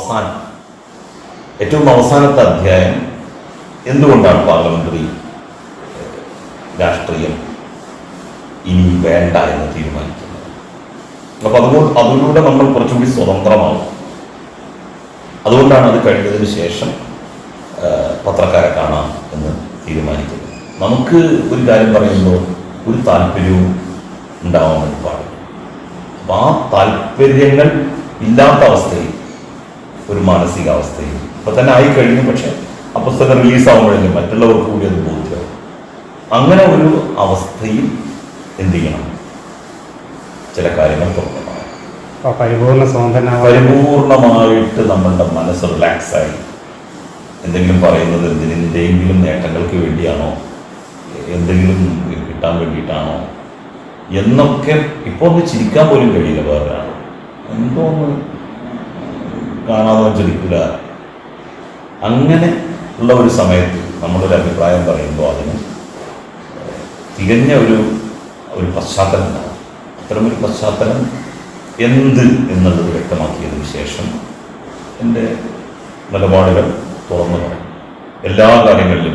അവസാനം. ഏറ്റവും അവസാനത്തെ അധ്യായം എന്തുകൊണ്ടാണ് പാർലമെന്ററി രാഷ്ട്രീയം ഇനി വേണ്ട എന്ന് തീരുമാനിക്കുന്നത്? അപ്പൊ അതുകൊണ്ട് അതിലൂടെ നമ്മൾ കുറച്ചുകൂടി സ്വതന്ത്രമാവും. അതുകൊണ്ടാണ് അത് കഴിഞ്ഞതിന് ശേഷം പത്രക്കാരെ കാണാം എന്ന് തീരുമാനിക്കുന്നത്. നമുക്ക് ഒരു കാര്യം പറയുമ്പോൾ ഒരു താല്പര്യവും ഉണ്ടാവാൻ പാടില്ല. അപ്പൊ ആ താല്പര്യങ്ങൾ ഇല്ലാത്ത അവസ്ഥയിൽ ഒരു മാനസികാവസ്ഥയിൽ. അപ്പൊ തന്നെ ആയി കഴിഞ്ഞു പക്ഷെ ആ പുസ്തകം റിലീസ് ആകുമ്പോഴേക്കും മറ്റുള്ളവർക്ക് കൂടി അത് ബോധ്യമാവും. അങ്ങനെ ഒരു അവസ്ഥയിൽ എന്ത് ചെയ്യണം ചില കാര്യങ്ങൾ സ്വതന്ത്രനാവാൻ പരിപൂർണമായിട്ട് നമ്മളുടെ മനസ്സ് റിലാക്സ് ആയി എന്തെങ്കിലും പറയുന്നത് എന്തിനെന്തെങ്കിലും നേട്ടങ്ങൾക്ക് വേണ്ടിയാണോ? എന്തെങ്കിലും കിട്ടാൻ വേണ്ടിയിട്ടാണോ? എന്നൊക്കെ ഇപ്പോൾ ഒന്ന് ചിരിക്കാൻ പോലും കഴിയില്ല വേറൊരാൾ എന്തോ ഒന്ന് കാണാതെ ചിരിക്കില്ല അങ്ങനെ ഉള്ള ഒരു സമയത്ത് നമ്മളൊരു അഭിപ്രായം പറയുമ്പോൾ അതിന് തികഞ്ഞ ഒരു ഒരു പശ്ചാത്തലം അത്തരമൊരു പശ്ചാത്തലം എന്ത് എന്നുള്ളത് വ്യക്തമാക്കിയതിന് ശേഷം എന്റെ നിലപാടുകൾ തുറന്നു പറയും. എല്ലാ കാര്യങ്ങളിലും